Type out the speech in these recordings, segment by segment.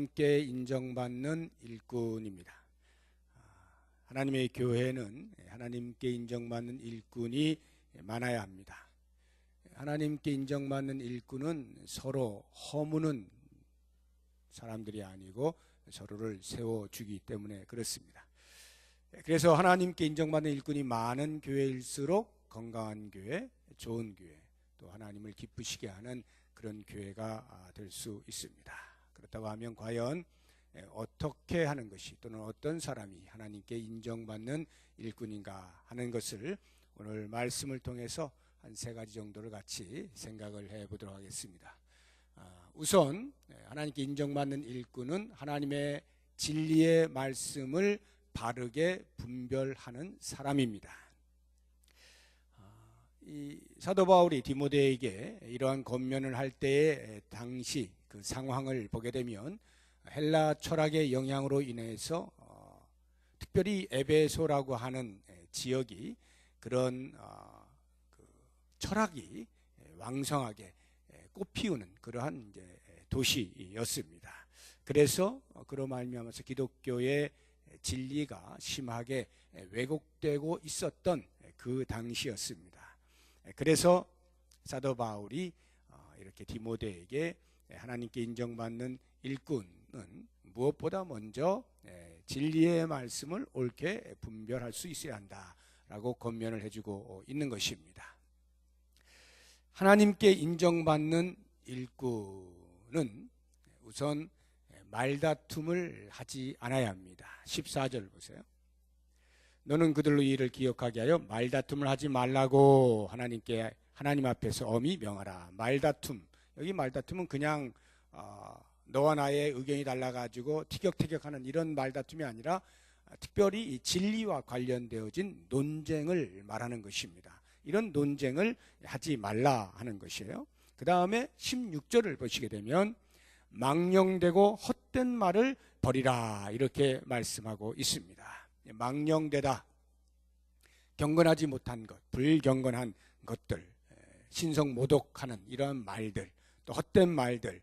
하나님께 인정받는 일꾼입니다. 아, 하나님의 교회는 하나님께 인정받는 일꾼이 많아야 합니다. 하나님께 인정받는 일꾼은 서로 허무는 사람들이 아니고 서로를 세워주기 때문에 그렇습니다. 그래서 하나님께 인정받는 일꾼이 많은 교회일수록 건강한 교회, 좋은 교회, 또 하나님을 기쁘시게 하는 그런 교회가 될 수 있습니다. 그렇다고 하면 과연 어떻게 하는 것이 또는 어떤 사람이 하나님께 인정받는 일꾼인가 하는 것을 오늘 말씀을 통해서 한 세 가지 정도를 같이 생각을 해 보도록 하겠습니다. 아, 우선 하나님께 인정받는 일꾼은 하나님의 진리의 말씀을 바르게 분별하는 사람입니다. 아, 이 사도 바울이 디모데에게 이러한 권면을 할 때의 당시 그 상황을 보게 되면 헬라 철학의 영향으로 인해서 어, 특별히 에베소라고 하는 지역이 그런 어, 그 철학이 왕성하게 꽃피우는 그러한 이제 도시였습니다. 그래서 어, 그로 말미암아서 기독교의 진리가 심하게 왜곡되고 있었던 그 당시였습니다. 그래서 사도 바울이 어, 이렇게 디모데에게 예, 하나님께 인정받는 일꾼은 무엇보다 먼저 예, 진리의 말씀을 옳게 분별할 수 있어야 한다라고 권면을 해주고 있는 것입니다. 하나님께 인정받는 일꾼은 우선 말다툼을 하지 않아야 합니다. 14절 보세요. 너는 그들로 일을 기억하게 하여 말다툼을 하지 말라고 하나님께 하나님 앞에서 엄히 명하라. 말다툼 여기 말다툼은 그냥 어, 너와 나의 의견이 달라가지고 티격태격하는 이런 말다툼이 아니라 특별히 진리와 관련되어진 논쟁을 말하는 것입니다. 이런 논쟁을 하지 말라 하는 것이에요. 그 다음에 16절을 보시게 되면 망령되고 헛된 말을 버리라 이렇게 말씀하고 있습니다. 망령되다 경건하지 못한 것, 불경건한 것들, 신성 모독하는 이러한 말들 또 헛된 말들,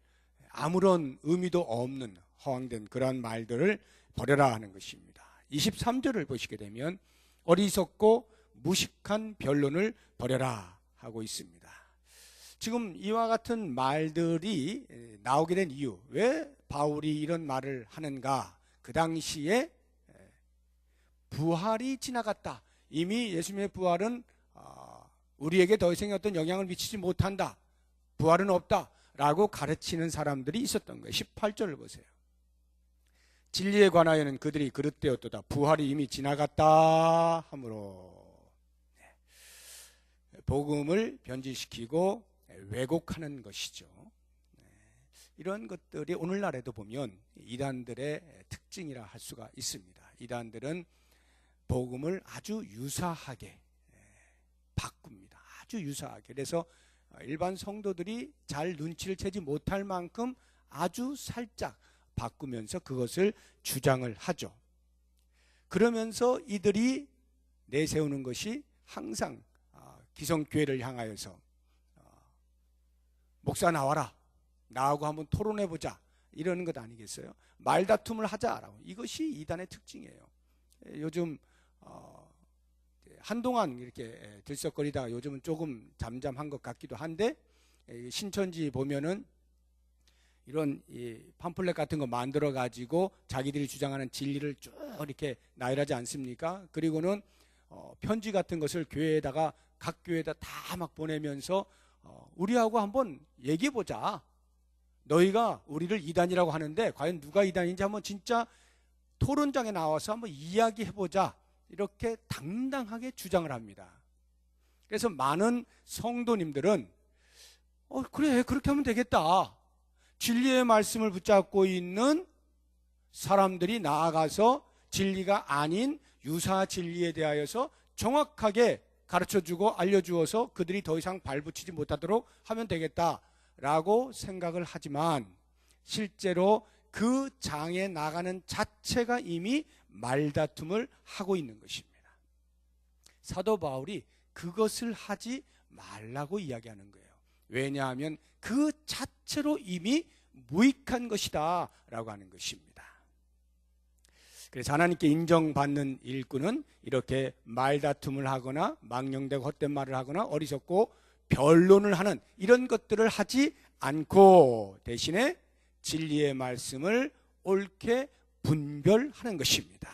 아무런 의미도 없는 허황된 그러한 말들을 버려라 하는 것입니다. 23절을 보시게 되면 어리석고 무식한 변론을 버려라 하고 있습니다. 지금 이와 같은 말들이 나오게 된 이유, 왜 바울이 이런 말을 하는가? 그 당시에 부활이 지나갔다. 이미 예수님의 부활은 아, 우리에게 더 이상 어떤 영향을 미치지 못한다. 부활은 없다. 라고 가르치는 사람들이 있었던 거예요. 18절을 보세요. 진리에 관하여는 그들이 그릇되었도다. 부활이 이미 지나갔다 하므로 네. 복음을 변질시키고 왜곡하는 것이죠. 네. 이런 것들이 오늘날에도 보면 이단들의 특징이라 할 수가 있습니다. 이단들은 복음을 아주 유사하게 네, 바꿉니다. 아주 유사하게. 그래서 일반 성도들이 잘 눈치를 채지 못할 만큼 아주 살짝 바꾸면서 그것을 주장을 하죠. 그러면서 이들이 내세우는 것이 항상 아, 기성교회를 향하여서 어, 목사 나와라. 나하고 한번 토론해 보자. 이러는 것 아니겠어요? 말다툼을 하자라고. 이것이 이단의 특징이에요. 요즘 어, 한동안 이렇게 들썩거리다가 요즘은 조금 잠잠한 것 같기도 한데 신천지 보면은 이런 이 팜플렛 같은 거 만들어 가지고 자기들이 주장하는 진리를 쭉 이렇게 나열하지 않습니까? 그리고는 어, 편지 같은 것을 교회에다가 각 교회에다 다 막 보내면서 어, 우리하고 한번 얘기해 보자. 너희가 우리를 이단이라고 하는데 과연 누가 이단인지 한번 진짜 토론장에 나와서 한번 이야기해 보자. 이렇게 당당하게 주장을 합니다. 그래서 많은 성도님들은 어, 그래, 그렇게 하면 되겠다. 진리의 말씀을 붙잡고 있는 사람들이 나아가서 진리가 아닌 유사 진리에 대하여서 정확하게 가르쳐 주고 알려주어서 그들이 더 이상 발붙이지 못하도록 하면 되겠다라고 생각을 하지만 실제로 그 장에 나가는 자체가 이미 말다툼을 하고 있는 것입니다. 사도 바울이 그것을 하지 말라고 이야기하는 거예요. 왜냐하면 그 자체로 이미 무익한 것이다 라고 하는 것입니다. 그래서 하나님께 인정받는 일꾼은 이렇게 말다툼을 하거나 망령되고 헛된 말을 하거나 어리석고 변론을 하는 이런 것들을 하지 않고 대신에 진리의 말씀을 옳게 분별하는 것입니다.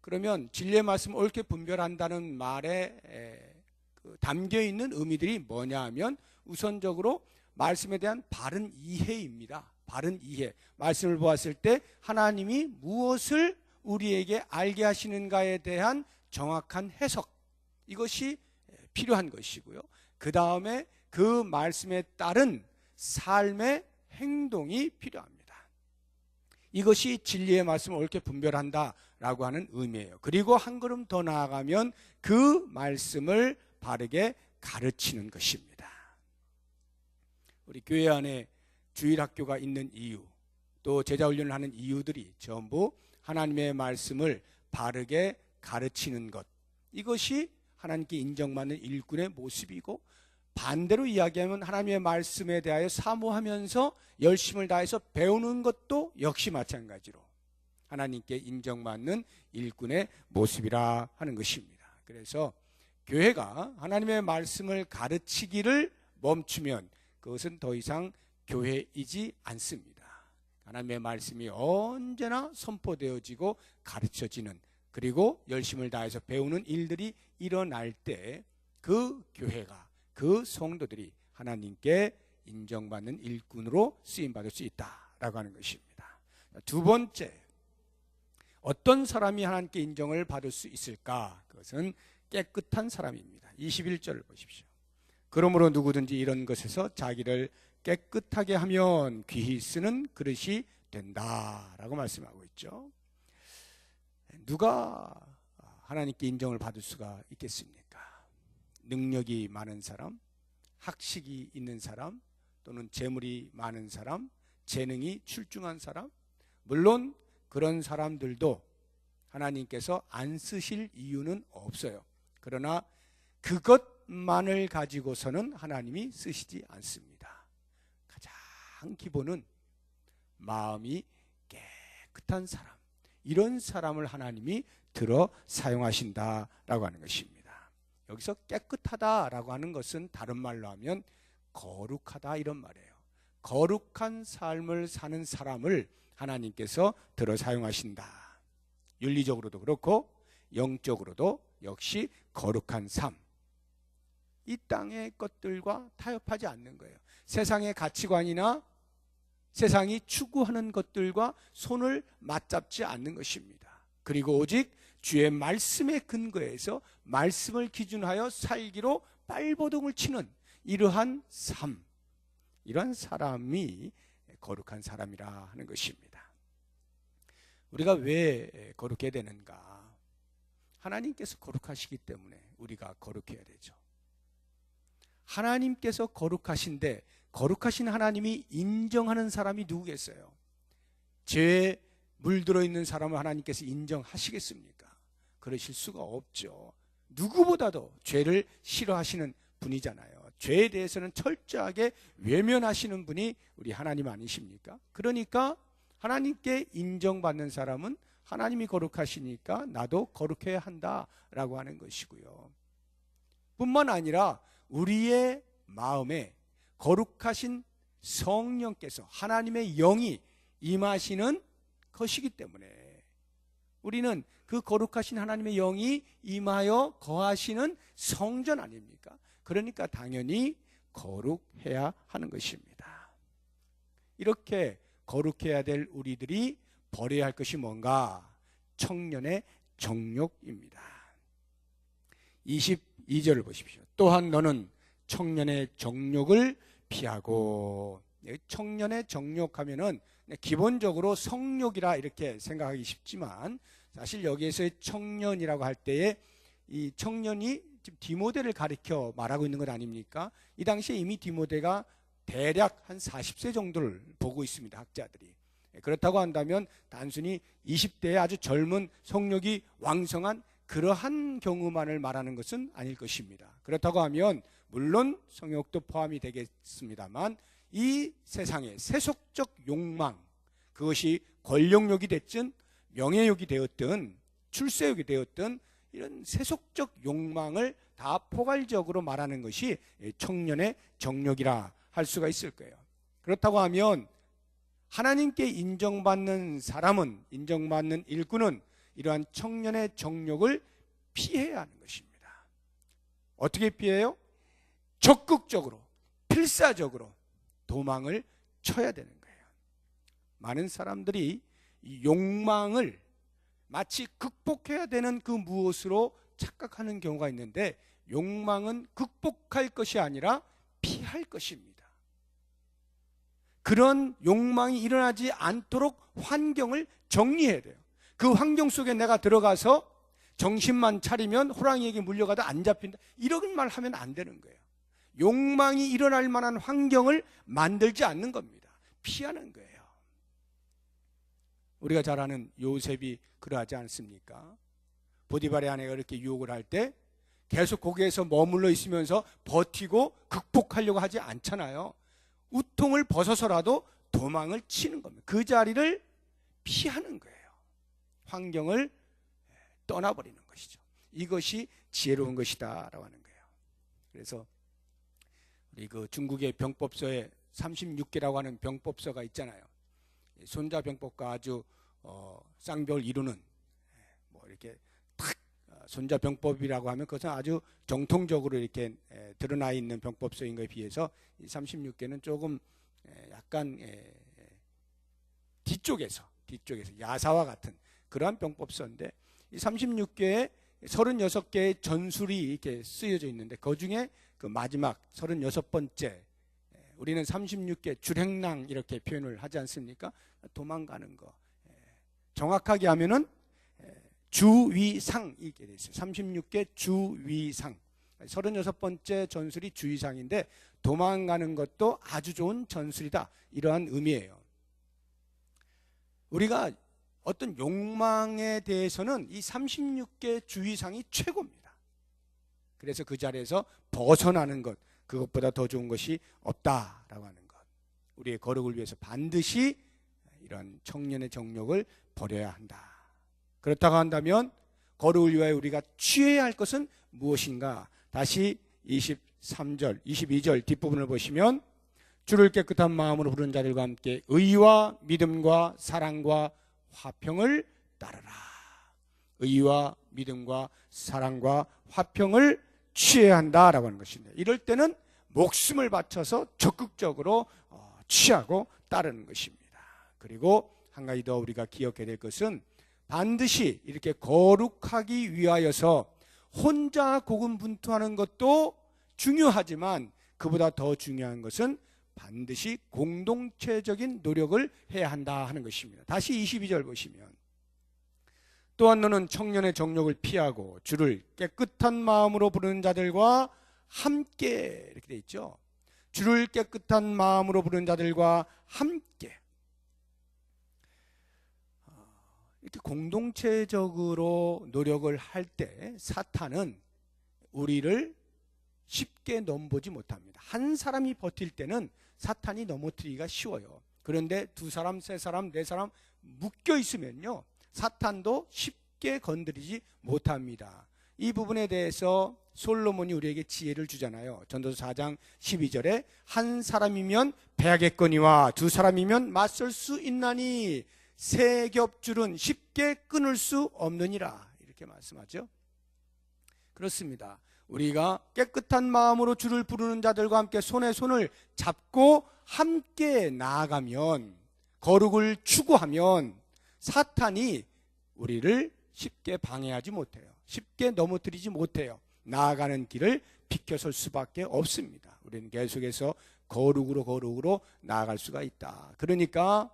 그러면 진리의 말씀을 옳게 분별한다는 말에 그 담겨 있는 의미들이 뭐냐 하면 우선적으로 말씀에 대한 바른 이해입니다. 바른 이해. 말씀을 보았을 때 하나님이 무엇을 우리에게 알게 하시는가에 대한 정확한 해석. 이것이 필요한 것이고요. 그 다음에 그 말씀에 따른 삶의 행동이 필요합니다. 이것이 진리의 말씀을 옳게 분별한다라고 하는 의미예요. 그리고 한 걸음 더 나아가면 그 말씀을 바르게 가르치는 것입니다. 우리 교회 안에 주일 학교가 있는 이유, 또 제자 훈련을 하는 이유들이 전부 하나님의 말씀을 바르게 가르치는 것. 이것이 하나님께 인정받는 일꾼의 모습이고 반대로 이야기하면 하나님의 말씀에 대하여 사모하면서 열심을 다해서 배우는 것도 역시 마찬가지로 하나님께 인정받는 일꾼의 모습이라 하는 것입니다. 그래서 교회가 하나님의 말씀을 가르치기를 멈추면 그것은 더 이상 교회이지 않습니다. 하나님의 말씀이 언제나 선포되어지고 가르쳐지는 그리고 열심을 다해서 배우는 일들이 일어날 때 그 교회가 그 성도들이 하나님께 인정받는 일꾼으로 쓰임받을 수 있다라고 하는 것입니다. 두 번째, 어떤 사람이 하나님께 인정을 받을 수 있을까? 그것은 깨끗한 사람입니다. 21절을 보십시오. 그러므로 누구든지 이런 것에서 자기를 깨끗하게 하면 귀히 쓰는 그릇이 된다라고 말씀하고 있죠. 누가 하나님께 인정을 받을 수가 있겠습니까? 능력이 많은 사람, 학식이 있는 사람, 또는 재물이 많은 사람, 재능이 출중한 사람, 물론 그런 사람들도 하나님께서 안 쓰실 이유는 없어요. 그러나 그것만을 가지고서는 하나님이 쓰시지 않습니다. 가장 기본은 마음이 깨끗한 사람. 이런 사람을 하나님이 들어 사용하신다라고 하는 것입니다. 여기서 깨끗하다라고 하는 것은 다른 말로 하면 거룩하다 이런 말이에요. 거룩한 삶을 사는 사람을 하나님께서 들어 사용하신다. 윤리적으로도 그렇고 영적으로도 역시 거룩한 삶. 이 땅의 것들과 타협하지 않는 거예요. 세상의 가치관이나 세상이 추구하는 것들과 손을 맞잡지 않는 것입니다. 그리고 오직 주의 말씀에 근거해서 말씀을 기준하여 살기로 빨보동을 치는 이러한 삶, 이러한 사람이 거룩한 사람이라 하는 것입니다. 우리가 왜 거룩해야 되는가? 하나님께서 거룩하시기 때문에 우리가 거룩해야 되죠. 하나님께서 거룩하신데 거룩하신 하나님이 인정하는 사람이 누구겠어요? 죄에 물들어 있는 사람을 하나님께서 인정하시겠습니까? 그러실 수가 없죠. 누구보다도 죄를 싫어하시는 분이잖아요. 죄에 대해서는 철저하게 외면하시는 분이 우리 하나님 아니십니까? 그러니까 하나님께 인정받는 사람은 하나님이 거룩하시니까 나도 거룩해야 한다라고 하는 것이고요. 뿐만 아니라 우리의 마음에 거룩하신 성령께서 하나님의 영이 임하시는 것이기 때문에 우리는 그 거룩하신 하나님의 영이 임하여 거하시는 성전 아닙니까? 그러니까 당연히 거룩해야 하는 것입니다. 이렇게 거룩해야 될 우리들이 버려야 할 것이 뭔가? 청년의 정욕입니다. 22절을 보십시오. 또한 너는 청년의 정욕을 피하고 청년의 정욕하면은 기본적으로 성욕이라 이렇게 생각하기 쉽지만 사실 여기에서의 청년이라고 할 때에 이 청년이 지금 디모데를 가리켜 말하고 있는 것 아닙니까? 이 당시에 이미 디모데가 대략 한 40세 정도를 보고 있습니다. 학자들이. 예, 그렇다고 한다면 단순히 20대의 아주 젊은 성욕이 왕성한 그러한 경우만을 말하는 것은 아닐 것입니다. 그렇다고 하면 물론 성욕도 포함이 되겠습니다만 이 세상의 세속적 욕망, 그것이 권력욕이 됐든 명예욕이 되었든 출세욕이 되었든 이런 세속적 욕망을 다 포괄적으로 말하는 것이 청년의 정력이라 할 수가 있을 거예요. 그렇다고 하면 하나님께 인정받는 사람은 인정받는 일꾼은 이러한 청년의 정력을 피해야 하는 것입니다. 어떻게 피해요? 적극적으로 필사적으로 도망을 쳐야 되는 거예요. 많은 사람들이 이 욕망을 마치 극복해야 되는 그 무엇으로 착각하는 경우가 있는데 욕망은 극복할 것이 아니라 피할 것입니다. 그런 욕망이 일어나지 않도록 환경을 정리해야 돼요. 그 환경 속에 내가 들어가서 정신만 차리면 호랑이에게 물려가다 안 잡힌다. 이런 말 하면 안 되는 거예요. 욕망이 일어날 만한 환경을 만들지 않는 겁니다. 피하는 거예요. 우리가 잘 아는 요셉이 그러하지 않습니까? 보디발의 아내가 이렇게 유혹을 할 때 계속 거기에서 머물러 있으면서 버티고 극복하려고 하지 않잖아요. 우통을 벗어서라도 도망을 치는 겁니다. 그 자리를 피하는 거예요. 환경을 떠나버리는 것이죠. 이것이 지혜로운 것이다라고 하는 거예요. 그래서 우리 그 중국의 병법서에 36개라고 하는 병법서가 있잖아요. 손자 병법과 아주 어, 쌍벽을 이루는 뭐 이렇게 탁 어, 손자 병법이라고 하면 그것은 아주 정통적으로 이렇게 에, 드러나 있는 병법서인 것에 비해서 이 36개는 조금 에, 약간 에, 뒤쪽에서 뒤쪽에서 야사와 같은 그러한 병법서인데 이 36개에 36개의 전술이 이렇게 쓰여져 있는데 그 중에 그 마지막 36번째 우리는 36개 줄행랑 이렇게 표현을 하지 않습니까? 도망가는 거. 정확하게 하면은 주위상 이게 돼 있어요. 36개 주위상. 36번째 전술이 주위상인데 도망가는 것도 아주 좋은 전술이다. 이러한 의미예요. 우리가 어떤 욕망에 대해서는 이 36개 주의상이 최고입니다. 그래서 그 자리에서 벗어나는 것, 그것보다 더 좋은 것이 없다라고 하는 것. 우리의 거룩을 위해서 반드시 이런 청년의 정력을 버려야 한다. 그렇다고 한다면 거룩을 위하여 우리가 취해야 할 것은 무엇인가? 다시 23절, 22절 뒷부분을 보시면 주를 깨끗한 마음으로 부른 자들과 함께 의와 믿음과 사랑과 화평을 따르라. 의와 믿음과 사랑과 화평을 취해야 한다라고 하는 것입니다. 이럴 때는 목숨을 바쳐서 적극적으로 어, 취하고 따르는 것입니다. 그리고 한 가지 더 우리가 기억해야 될 것은 반드시 이렇게 거룩하기 위하여서 혼자 고군분투하는 것도 중요하지만 그보다 더 중요한 것은 반드시 공동체적인 노력을 해야 한다 하는 것입니다. 다시 22절 보시면 또한 너는 청년의 정욕을 피하고 주를 깨끗한 마음으로 부르는 자들과 함께 이렇게 돼 있죠. 주를 깨끗한 마음으로 부르는 자들과 함께 이렇게 공동체적으로 노력을 할 때 사탄은 우리를 쉽게 넘보지 못합니다. 한 사람이 버틸 때는 사탄이 넘어뜨리기가 쉬워요. 그런데 두 사람, 세 사람, 네 사람 묶여 있으면요. 사탄도 쉽게 건드리지 못합니다. 이 부분에 대해서 솔로몬이 우리에게 지혜를 주잖아요. 전도서 4장 12절에 한 사람이면 배하겠거니와 두 사람이면 맞설 수 있나니 세 겹줄은 쉽게 끊을 수 없느니라. 이렇게 말씀하죠. 그렇습니다. 우리가 깨끗한 마음으로 주를 부르는 자들과 함께 손에 손을 잡고 함께 나아가면 거룩을 추구하면 사탄이 우리를 쉽게 방해하지 못해요. 쉽게 넘어뜨리지 못해요. 나아가는 길을 비켜설 수밖에 없습니다. 우리는 계속해서 거룩으로 거룩으로 나아갈 수가 있다. 그러니까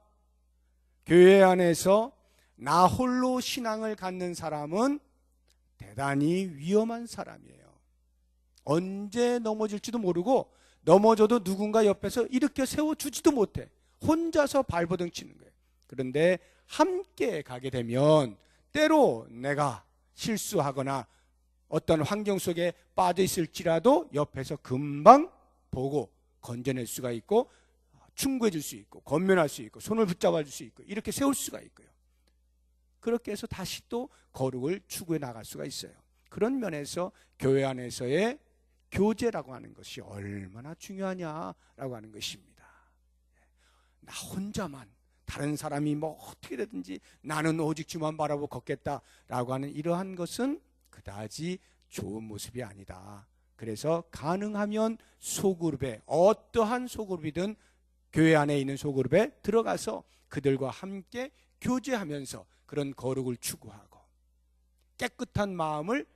교회 안에서 나 홀로 신앙을 갖는 사람은 대단히 위험한 사람이에요. 언제 넘어질지도 모르고 넘어져도 누군가 옆에서 일으켜 세워주지도 못해. 혼자서 발버둥 치는 거예요. 그런데 함께 가게 되면 때로 내가 실수하거나 어떤 환경 속에 빠져 있을지라도 옆에서 금방 보고 건져낼 수가 있고 충고해 줄 수 있고 권면할 수 있고 손을 붙잡아 줄 수 있고 이렇게 세울 수가 있고요. 그렇게 해서 다시 또 거룩을 추구해 나갈 수가 있어요. 그런 면에서 교회 안에서의 교제라고 하는 것이 얼마나 중요하냐라고 하는 것입니다. 나 혼자만 다른 사람이 뭐 어떻게 되든지 나는 오직 주만 바라보고 걷겠다라고 하는 이러한 것은 그다지 좋은 모습이 아니다. 그래서 가능하면 소그룹에 어떠한 소그룹이든 교회 안에 있는 소그룹에 들어가서 그들과 함께 교제하면서 그런 거룩을 추구하고 깨끗한 마음을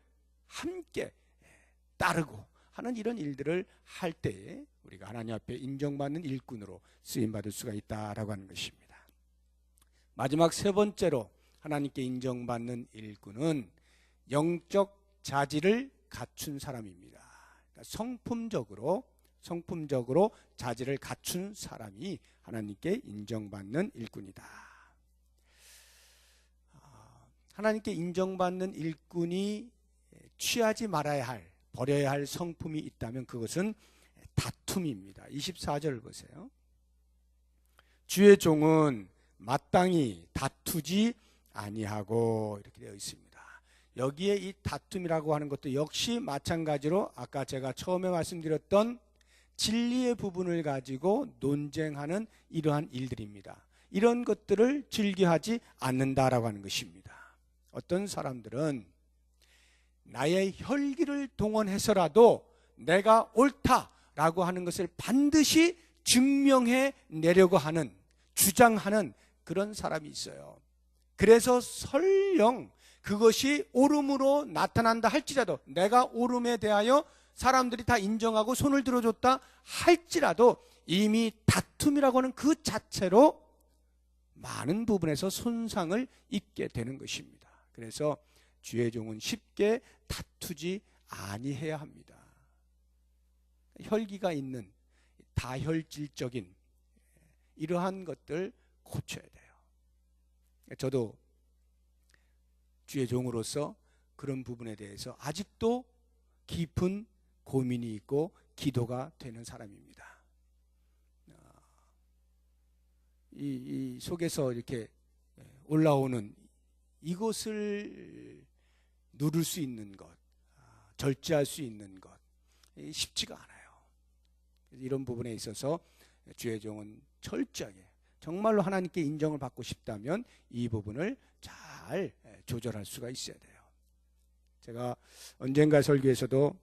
함께 따르고 하는 이런 일들을 할 때에 우리가 하나님 앞에 인정받는 일꾼으로 쓰임 받을 수가 있다라고 하는 것입니다. 마지막 세 번째로 하나님께 인정받는 일꾼은 영적 자질을 갖춘 사람입니다. 그러니까 성품적으로 성품적으로 자질을 갖춘 사람이 하나님께 인정받는 일꾼이다. 아, 하나님께 인정받는 일꾼이 취하지 말아야 할 버려야 할 성품이 있다면 그것은 다툼입니다. 24절 보세요. 주의 종은 마땅히 다투지 아니하고 이렇게 되어 있습니다. 여기에 이 다툼이라고 하는 것도 역시 마찬가지로 아까 제가 처음에 말씀드렸던 진리의 부분을 가지고 논쟁하는 이러한 일들입니다. 이런 것들을 즐겨하지 않는다라고 하는 것입니다. 어떤 사람들은 나의 혈기를 동원해서라도 내가 옳다라고 하는 것을 반드시 증명해 내려고 하는 주장하는 그런 사람이 있어요. 그래서 설령 그것이 옳음으로 나타난다 할지라도 내가 옳음에 대하여 사람들이 다 인정하고 손을 들어줬다 할지라도 이미 다툼이라고 하는 그 자체로 많은 부분에서 손상을 입게 되는 것입니다. 그래서 주의 종은 쉽게 다투지 아니해야 합니다. 혈기가 있는 다혈질적인 이러한 것들 고쳐야 돼요. 저도 주의 종으로서 그런 부분에 대해서 아직도 깊은 고민이 있고 기도가 되는 사람입니다. 이, 이 속에서 이렇게 올라오는 이것을 누를 수 있는 것, 절제할 수 있는 것 쉽지가 않아요. 이런 부분에 있어서 주의 종은 철저하게 정말로 하나님께 인정을 받고 싶다면 이 부분을 잘 조절할 수가 있어야 돼요. 제가 언젠가 설교에서도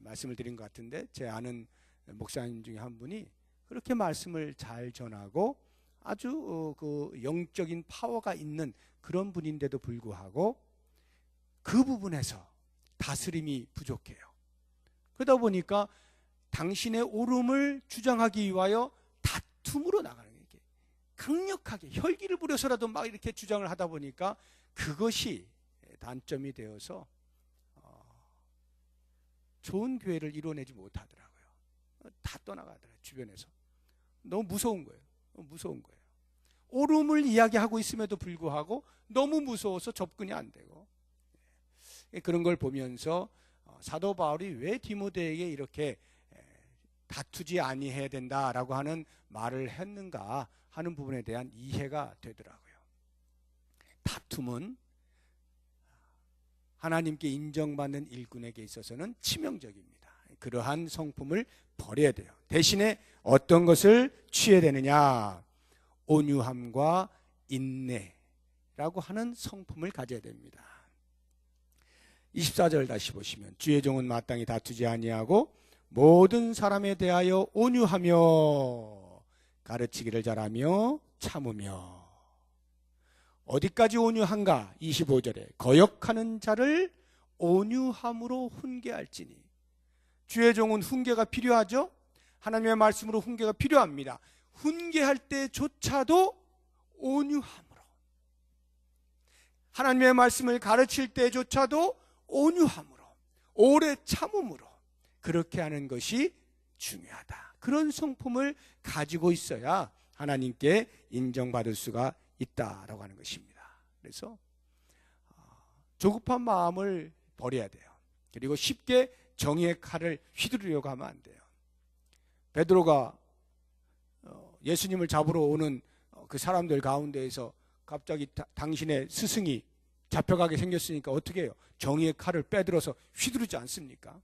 말씀을 드린 것 같은데 제 아는 목사님 중에 한 분이 그렇게 말씀을 잘 전하고 아주 어, 그 영적인 파워가 있는 그런 분인데도 불구하고 그 부분에서 다스림이 부족해요. 그러다 보니까 당신의 옳음을 주장하기 위하여 다툼으로 나가는 게 강력하게 혈기를 부려서라도 막 이렇게 주장을 하다 보니까 그것이 단점이 되어서 어, 좋은 교회를 이뤄내지 못하더라고요. 다 떠나가더라고요. 주변에서. 너무 무서운 거예요. 무서운 거예요. 옳음을 이야기하고 있음에도 불구하고 너무 무서워서 접근이 안 되고 예, 그런 걸 보면서 어, 사도 바울이 왜 디모데에게 이렇게 다투지 아니해야 된다라고 하는 말을 했는가 하는 부분에 대한 이해가 되더라고요. 다툼은 하나님께 인정받는 일꾼에게 있어서는 치명적입니다. 그러한 성품을 버려야 돼요. 대신에 어떤 것을 취해야 되느냐? 온유함과 인내라고 하는 성품을 가져야 됩니다. 24절 다시 보시면 주의 종은 마땅히 다투지 아니하고 모든 사람에 대하여 온유하며 가르치기를 잘하며 참으며 어디까지 온유한가? 25절에 거역하는 자를 온유함으로 훈계할지니 주의 종은 훈계가 필요하죠? 하나님의 말씀으로 훈계가 필요합니다. 훈계할 때조차도 온유함으로 하나님의 말씀을 가르칠 때조차도 온유함으로 오래 참음으로 그렇게 하는 것이 중요하다. 그런 성품을 가지고 있어야 하나님께 인정받을 수가 있다라고 하는 것입니다. 그래서 어, 조급한 마음을 버려야 돼요. 그리고 쉽게 정의의 칼을 휘두르려고 하면 안 돼요. 베드로가 예수님을 잡으러 오는 어, 그 사람들 가운데에서 갑자기 다, 당신의 스승이 잡혀가게 생겼으니까 어떻게 해요? 정의의 칼을 빼들어서 휘두르지 않습니까?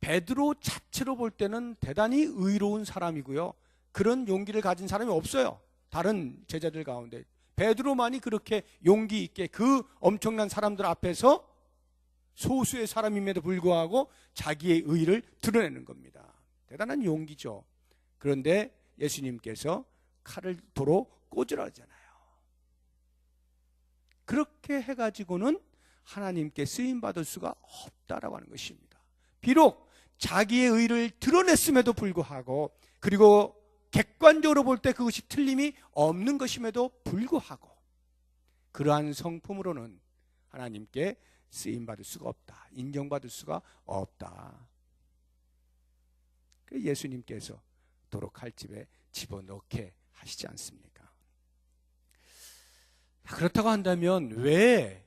베드로 자체로 볼 때는 대단히 의로운 사람이고요. 그런 용기를 가진 사람이 없어요. 다른 제자들 가운데 베드로만이 그렇게 용기 있게 그 엄청난 사람들 앞에서 소수의 사람임에도 불구하고 자기의 의를 드러내는 겁니다. 대단한 용기죠. 그런데 예수님께서 칼을 도로 꽂으라잖아요. 그렇게 해가지고는 하나님께 쓰임 받을 수가 없다라고 하는 것입니다. 비록 자기의 의를 드러냈음에도 불구하고 그리고 객관적으로 볼 때 그것이 틀림이 없는 것임에도 불구하고 그러한 성품으로는 하나님께 쓰임 받을 수가 없다. 인정받을 수가 없다. 그 예수님께서 도로 칼집에 집어넣게 하시지 않습니까? 그렇다고 한다면 왜,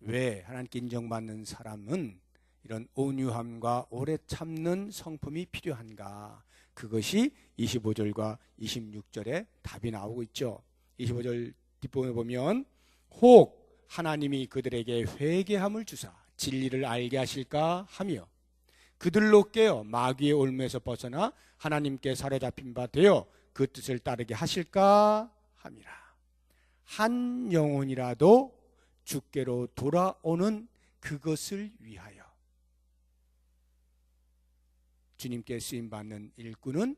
왜 하나님께 인정받는 사람은 이런 온유함과 오래 참는 성품이 필요한가? 그것이 25절과 26절에 답이 나오고 있죠. 25절 뒷부분에 보면 혹 하나님이 그들에게 회개함을 주사 진리를 알게 하실까 하며 그들로 깨어 마귀의 올무에서 벗어나 하나님께 사로잡힌 바 되어 그 뜻을 따르게 하실까 함이라. 한 영혼이라도 주께로 돌아오는 그것을 위하여 주님께 쓰임 받는 일꾼은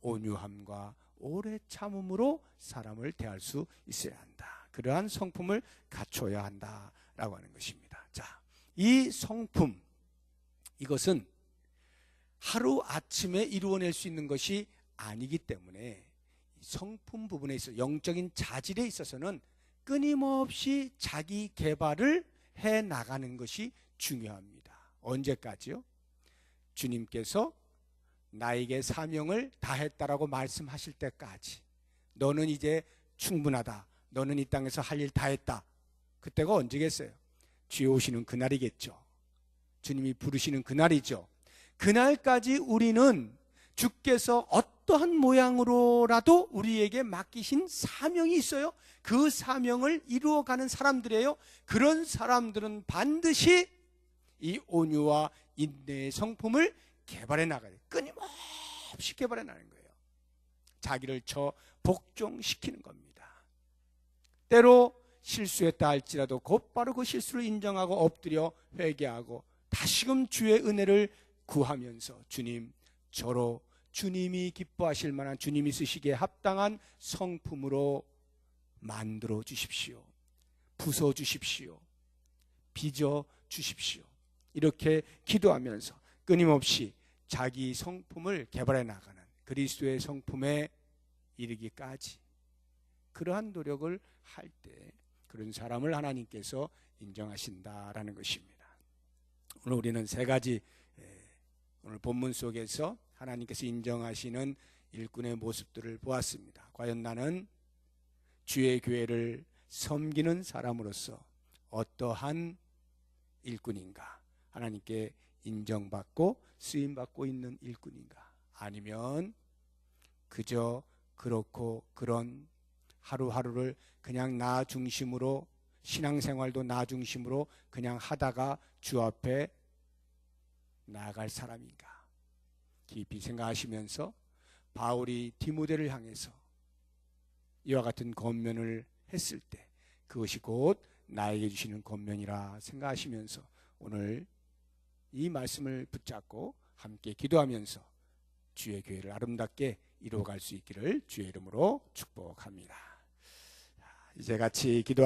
온유함과 오래 참음으로 사람을 대할 수 있어야 한다. 그러한 성품을 갖춰야 한다라고 하는 것입니다. 자, 이 성품 이것은 하루 아침에 이루어낼 수 있는 것이 아니기 때문에 성품 부분에 있어 영적인 자질에 있어서는 끊임없이 자기 개발을 해 나가는 것이 중요합니다. 언제까지요? 주님께서 나에게 사명을 다했다라고 말씀하실 때까지 너는 이제 충분하다. 너는 이 땅에서 할 일 다했다. 그때가 언제겠어요? 주여 오시는 그날이겠죠. 주님이 부르시는 그날이죠. 그날까지 우리는 주께서 어떠한 모양으로라도 우리에게 맡기신 사명이 있어요. 그 사명을 이루어가는 사람들이에요. 그런 사람들은 반드시 이 온유와 인내의 성품을 개발해 나가야 돼요. 끊임없이 개발해 나가는 거예요. 자기를 쳐 복종시키는 겁니다. 때로 실수했다 할지라도 곧바로 그 실수를 인정하고 엎드려 회개하고 다시금 주의 은혜를 구하면서 주님 저로 주님이 기뻐하실 만한 주님이 쓰시기에 합당한 성품으로 만들어 주십시오. 부숴 주십시오. 빚어 주십시오. 이렇게 기도하면서 끊임없이 자기 성품을 개발해 나가는 그리스도의 성품에 이르기까지 그러한 노력을 할 때 그런 사람을 하나님께서 인정하신다라는 것입니다. 오늘 우리는 세 가지 오늘 본문 속에서 하나님께서 인정하시는 일꾼의 모습들을 보았습니다. 과연 나는 주의 교회를 섬기는 사람으로서 어떠한 일꾼인가? 하나님께 인정받고 쓰임받고 있는 일꾼인가? 아니면 그저 그렇고 그런 하루하루를 그냥 나 중심으로 신앙생활도 나 중심으로 그냥 하다가 주 앞에 나아갈 사람인가? 깊이 생각하시면서 바울이 디모데를 향해서 이와 같은 권면을 했을 때 그것이 곧 나에게 주시는 권면이라 생각하시면서 오늘 이 말씀을 붙잡고 함께 기도하면서 주의 교회를 아름답게 이루어갈 수 있기를 주의 이름으로 축복합니다. 이제 같이 기도